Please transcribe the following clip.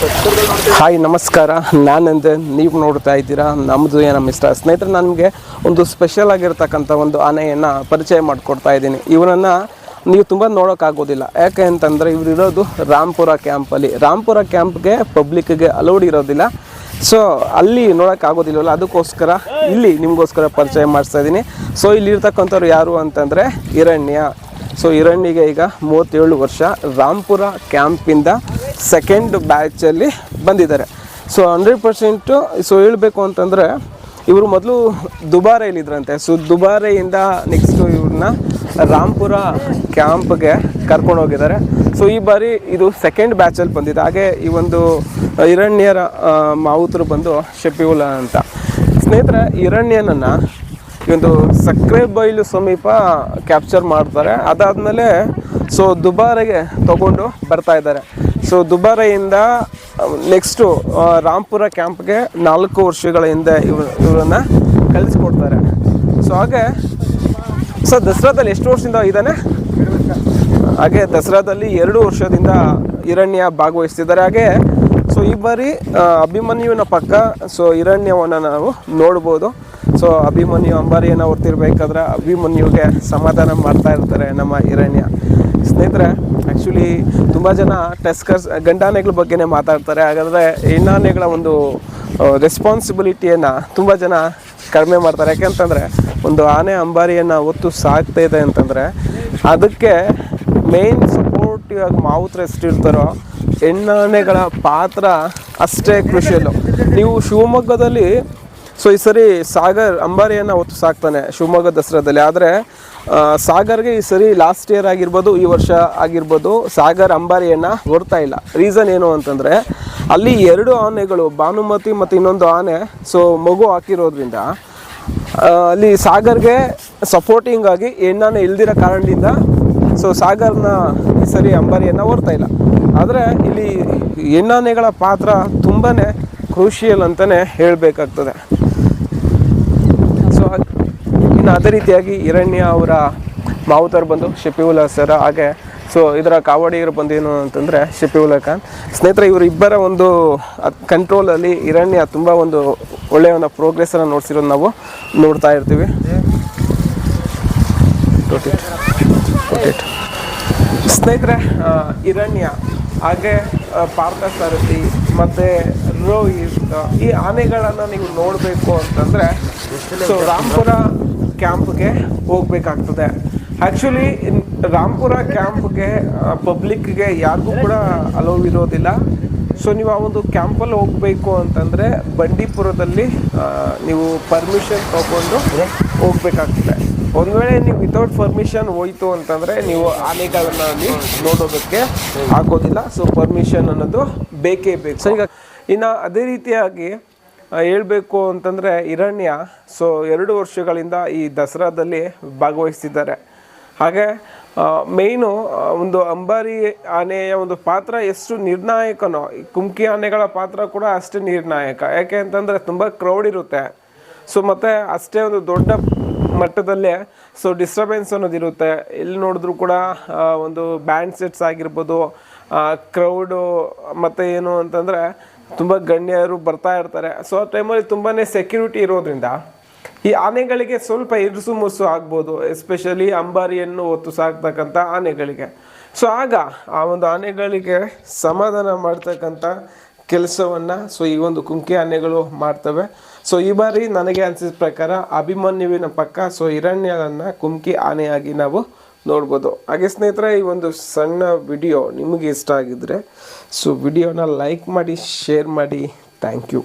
Hi, ನಮಸ್ಕಾರ. ನಾನಂದೆ, ನೀವು ನೋಡ್ತಾ ಇದ್ದೀರಾ ನಮ್ಮದು ಏನಮ್ಮ ಇಷ್ಟ ಸ್ನೇಹಿತರೆ, ನನಗೆ ಒಂದು ಸ್ಪೆಷಲ್ ಆಗಿರ್ತಕ್ಕಂಥ ಒಂದು ಆನೆಯನ್ನು ಪರಿಚಯ ಮಾಡಿಕೊಡ್ತಾ ಇದ್ದೀನಿ. ಇವರನ್ನು ನೀವು ತುಂಬ ನೋಡೋಕ್ಕಾಗೋದಿಲ್ಲ ಯಾಕೆ ಅಂತಂದರೆ ಇವ್ರು ಇರೋದು ರಾಮ್ಪುರ ಕ್ಯಾಂಪಲ್ಲಿ ರಾಮ್ಪುರ ಕ್ಯಾಂಪ್ಗೆ ಪಬ್ಲಿಕ್ಗೆ ಅಲೌಡ್ ಇರೋದಿಲ್ಲ. ಸೊ ಅಲ್ಲಿ ನೋಡೋಕ್ಕಾಗೋದಿಲ್ಲವಲ್ಲ ಅದಕ್ಕೋಸ್ಕರ ಇಲ್ಲಿ ನಿಮಗೋಸ್ಕರ ಪರಿಚಯ ಮಾಡಿಸ್ತಾ ಇದ್ದೀನಿ. ಸೊ ಇಲ್ಲಿ ಇರ್ತಕ್ಕಂಥವ್ರು ಯಾರು ಅಂತಂದರೆ ಹಿರಣ್ಯ. ಸೊ ಹಿರಣ್ಯಗೆ ಈಗ ಮೂವತ್ತೇಳು ವರ್ಷ. ರಾಮ್ಪುರ ಕ್ಯಾಂಪಿಂದ ಸೆಕೆಂಡ್ ಬ್ಯಾಚಲ್ಲಿ ಬಂದಿದ್ದಾರೆ. ಸೊ ಹಂಡ್ರೆಡ್ ಪರ್ಸೆಂಟು ಸೊ ಹೇಳಬೇಕು ಅಂತಂದರೆ, ಇವರು ಮೊದಲು ದುಬಾರೆಯಲ್ಲಿದ್ದರಂತೆ ಸೊ ದುಬಾರೆಯಿಂದ ನೆಕ್ಸ್ಟು ಇವ್ರನ್ನ ರಾಮ್ಪುರ ಕ್ಯಾಂಪ್ಗೆ ಕರ್ಕೊಂಡು ಹೋಗಿದ್ದಾರೆ. ಸೊ ಈ ಬಾರಿ ಇದು ಸೆಕೆಂಡ್ ಬ್ಯಾಚಲ್ಲಿ ಬಂದಿದೆ. ಹಾಗೆ ಈ ಒಂದು ಹಿರಣ್ಯರ ಮಾವುತರು ಬಂದು ಶಪಿವುಲ ಅಂತ. ಸ್ನೇಹಿತರೆ, ಹಿರಣ್ಯನನ್ನು ಈ ಒಂದು ಸಕ್ಕರೆ ಬೈಲು ಸಮೀಪ ಕ್ಯಾಪ್ಚರ್ ಮಾಡ್ತಾರೆ. ಅದಾದಮೇಲೆ ಸೊ ದುಬಾರೆಗೆ ತಗೊಂಡು ಬರ್ತಾ ಇದ್ದಾರೆ. ಸೊ ದುಬಾರೆಯಿಂದ ನೆಕ್ಸ್ಟು ರಾಮ್ಪುರ ಕ್ಯಾಂಪ್ಗೆ ನಾಲ್ಕು ವರ್ಷಗಳ ಹಿಂದೆ ಇವ್ರು, ಇವರನ್ನು ಕಳಿಸ್ಕೊಡ್ತಾರೆ. ಸೊ ಹಾಗೆ ಸೊ ದಸರಾದಲ್ಲಿ ಎಷ್ಟು ವರ್ಷದಿಂದ ಇದ್ದಾನೆ? ಹಾಗೆ ದಸರಾದಲ್ಲಿ ಎರಡು ವರ್ಷದಿಂದ ಹಿರಣ್ಯ ಭಾಗವಹಿಸ್ತಿದ್ದಾರೆ. ಹಾಗೆ ಸೊ ಈ ಬಾರಿ ಅಭಿಮನ್ಯುವಿನ ಪಕ್ಕ ಸೊ ಹಿರಣ್ಯವನ್ನು ನಾವು ನೋಡ್ಬೋದು. ಸೊ ಅಭಿಮನ್ಯು ಅಂಬಾರಿಯನ್ನು ಹೊರ್ತಿರ್ಬೇಕಾದ್ರೆ ಅಭಿಮನ್ಯುಗೆ ಸಮಾಧಾನ ಮಾಡ್ತಾ ಇರ್ತಾರೆ ನಮ್ಮ ಹಿರಣ್ಯ. ಸ್ನೇಹಿತರೆ ಆ್ಯಕ್ಚುಲಿ ತುಂಬ ಜನ ಟೆಸ್ಕರ್ಸ್ ಗಂಡಾನೆಗಳ ಬಗ್ಗೆನೇ ಮಾತಾಡ್ತಾರೆ. ಹಾಗಾದರೆ ಹೆಣ್ಣಾನೆಗಳ ಒಂದು ರೆಸ್ಪಾನ್ಸಿಬಿಲಿಟಿಯನ್ನು ತುಂಬ ಜನ ಕಡಿಮೆ ಮಾಡ್ತಾರೆ. ಯಾಕೆಂತಂದರೆ, ಒಂದು ಆನೆ ಅಂಬಾರಿಯನ್ನು ಹೊತ್ತು ಸಾಕ್ತಾ ಇದೆ ಅಂತಂದರೆ, ಅದಕ್ಕೆ ಮೇನ್ ಸಪೋರ್ಟಿವ್ ಆಗಿ ಮಾವುತ್ರ ಎಷ್ಟಿರ್ತಾರೋ ಹೆಣ್ಣಾನೆಗಳ ಪಾತ್ರ ಅಷ್ಟೇ ಕೃಷಿಯಲ್ಲೂ ನೀವು ಶಿವಮೊಗ್ಗದಲ್ಲಿ ಸೊ ಈ ಸರಿ ಸಾಗರ್ ಅಂಬಾರಿಯನ್ನು ಹೊತ್ತು ಸಾಕ್ತಾನೆ ಶಿವಮೊಗ್ಗ ದಸರಾದಲ್ಲಿ. ಆದರೆ ಸಾಗರ್ಗೆ ಈ ಸರಿ ಲಾಸ್ಟ್ ಇಯರ್ ಆಗಿರ್ಬೋದು, ಈ ವರ್ಷ ಆಗಿರ್ಬೋದು ಸಾಗರ್ ಅಂಬಾರಿಯನ್ನು ಹೊರ್ತಾ ಇಲ್ಲ. ರೀಸನ್ ಏನು ಅಂತಂದರೆ, ಅಲ್ಲಿ ಎರಡು ಆನೆಗಳು, ಭಾನುಮತಿ ಮತ್ತು ಇನ್ನೊಂದು ಆನೆ ಸೊ ಮಗು ಹಾಕಿರೋದ್ರಿಂದ ಅಲ್ಲಿ ಸಾಗರ್ಗೆ ಸಪೋರ್ಟಿಂಗ್ ಆಗಿ ಹೆಣ್ಣಾನೆ ಇಲ್ದಿರೋ ಕಾರಣದಿಂದ ಸೊ ಸಾಗರ್ನ ಈ ಸರಿ ಅಂಬಾರಿಯನ್ನು ಹೊರ್ತಾ ಇಲ್ಲ. ಆದರೆ, ಇಲ್ಲಿ ಹೆಣ್ಣಾನೆಗಳ ಪಾತ್ರ ತುಂಬಾ ಕ್ರೂಷಿಯಲ್ ಅಂತಲೇ ಹೇಳಬೇಕಾಗ್ತದೆ. ಅದೇ ರೀತಿಯಾಗಿ ಹಿರಣ್ಯ ಅವರ ಮಾವುತರು ಬಂದು ಶಫಿವುಲ್ಲಾ ಸರ್, ಹಾಗೆ ಸೊ ಇದರ ಕಾವಡಿಗರು ಬಂದು ಏನು ಅಂತಂದರೆ ಉಲ್ಲಾ ಖಾನ್. ಸ್ನೇಹಿತರೆ, ಇವರು ಇಬ್ಬರ ಒಂದು ಕಂಟ್ರೋಲಲ್ಲಿ ಹಿರಣ್ಯ ತುಂಬ ಒಂದು ಒಳ್ಳೆಯ ಒಂದು ಪ್ರೋಗ್ರೆಸನ್ನು ನೋಡ್ಸಿರೋದು ನಾವು ನೋಡ್ತಾ ಇರ್ತೀವಿ. ಸ್ನೇಹಿತರೆ ಹಿರಣ್ಯ, ಹಾಗೆ ಪಾರ್ಥ ಸಾರಥಿ, ಮತ್ತು ರೋಹಿತ್, ಈ ಆನೆಗಳನ್ನು ನೀವು ನೋಡಬೇಕು ಅಂತಂದರೆ ಸೊ ರಾಮ್ಪುರ ಕ್ಯಾಂಪ್ಗೆ ಹೋಗ್ಬೇಕಾಗ್ತದೆ. ಆ್ಯಕ್ಚುಲಿ ರಾಮ್ಪುರ ಕ್ಯಾಂಪ್ಗೆ ಪಬ್ಲಿಕ್ಗೆ ಯಾರಿಗೂ ಕೂಡ ಅಲೋವ್ ಇರೋದಿಲ್ಲ. ಸೊ ನೀವು ಆ ಒಂದು ಕ್ಯಾಂಪಲ್ಲಿ ಹೋಗಬೇಕು ಅಂತಂದರೆ ಬಂಡೀಪುರದಲ್ಲಿ ನೀವು ಪರ್ಮಿಷನ್ ತಗೊಂಡು ಹೋಗ್ಬೇಕಾಗ್ತದೆ. ಒಂದು ವೇಳೆ ನೀವು ವಿತೌಟ್ ಪರ್ಮಿಷನ್ ಹೋಯ್ತು ಅಂತಂದರೆ ನೀವು ಆನೆಗಳನ್ನ ಅಲ್ಲಿ ನೋಡೋದಕ್ಕೆ ಆಗೋದಿಲ್ಲ. ಸೊ ಪರ್ಮಿಷನ್ ಅನ್ನೋದು ಬೇಕೇ ಬೇಕು. ಸೊ ಈಗ ಇನ್ನು ಅದೇ ರೀತಿಯಾಗಿ ಹೇಳಬೇಕು ಅಂತಂದರೆ ಹಿರಣ್ಯ ಸೊ ಎರಡು ವರ್ಷಗಳಿಂದ ಈ ದಸರಾದಲ್ಲಿ ಭಾಗವಹಿಸ್ತಿದ್ದಾರೆ. ಹಾಗೆ ಮೇಯ್ನು ಒಂದು ಅಂಬಾರಿ ಆನೆಯ ಒಂದು ಪಾತ್ರ ಎಷ್ಟು ನಿರ್ಣಾಯಕನೋ, ಈ ಕುಮ್ಕಿ ಆನೆಗಳ ಪಾತ್ರ ಕೂಡ ಅಷ್ಟೇ ನಿರ್ಣಾಯಕ. ಯಾಕೆ ಅಂತಂದರೆ ತುಂಬ ಕ್ರೌಡ್ ಇರುತ್ತೆ. ಸೊ ಮತ್ತು ಅಷ್ಟೇ ಒಂದು ದೊಡ್ಡ ಮಟ್ಟದಲ್ಲೇ ಸೊ ಡಿಸ್ಟರ್ಬೆನ್ಸ್ ಅನ್ನೋದಿರುತ್ತೆ. ಎಲ್ಲಿ ನೋಡಿದ್ರು ಕೂಡ ಒಂದು ಬ್ಯಾಂಡ್ ಸೆಟ್ಸ್ ಆಗಿರ್ಬೋದು ಕ್ರೌಡು ಮತ್ತು ಏನು ಅಂತಂದರೆ ತುಂಬ ಗಣ್ಯರು ಬರ್ತಾ ಇರ್ತಾರೆ. ಸೊ ಆ ಟೈಮಲ್ಲಿ ತುಂಬಾ ಸೆಕ್ಯೂರಿಟಿ ಇರೋದ್ರಿಂದ ಈ ಆನೆಗಳಿಗೆ ಸ್ವಲ್ಪ ಇರುಸು ಮುರುಸು ಆಗ್ಬೋದು ಎಸ್ಪೆಷಲಿ ಅಂಬಾರಿಯನ್ನು ಹೊತ್ತು ಸಾಕ್ತಕ್ಕಂಥ ಆನೆಗಳಿಗೆ. ಸೊ ಆಗ ಆ ಒಂದು ಆನೆಗಳಿಗೆ ಸಮಾಧಾನ ಮಾಡ್ತಕ್ಕಂಥ ಕೆಲಸವನ್ನು ಸೊ ಈ ಒಂದು ಕುಂಕಿ ಆನೆಗಳು ಮಾಡ್ತವೆ. ಸೊ ಈ ಬಾರಿ ನನಗೆ ಅನಿಸಿದ ಪ್ರಕಾರ ಅಭಿಮನ್ಯುವಿನ ಪಕ್ಕ ಸೊ ಹಿರಣ್ಯನನ್ನು ಕುಂಕಿ ಆನೆಯಾಗಿ ನಾವು ನೋಡ್ಬೋದು. ಹಾಗೆ ಸ್ನೇಹಿತರೆ, ಈ ಒಂದು ಸಣ್ಣ ವಿಡಿಯೋ ನಿಮಗೆ ಇಷ್ಟ ಆಗಿದ್ರೆ ಸೊ ವಿಡಿಯೋನ ಲೈಕ್ ಮಾಡಿ ಶೇರ್ ಮಾಡಿ. Thank you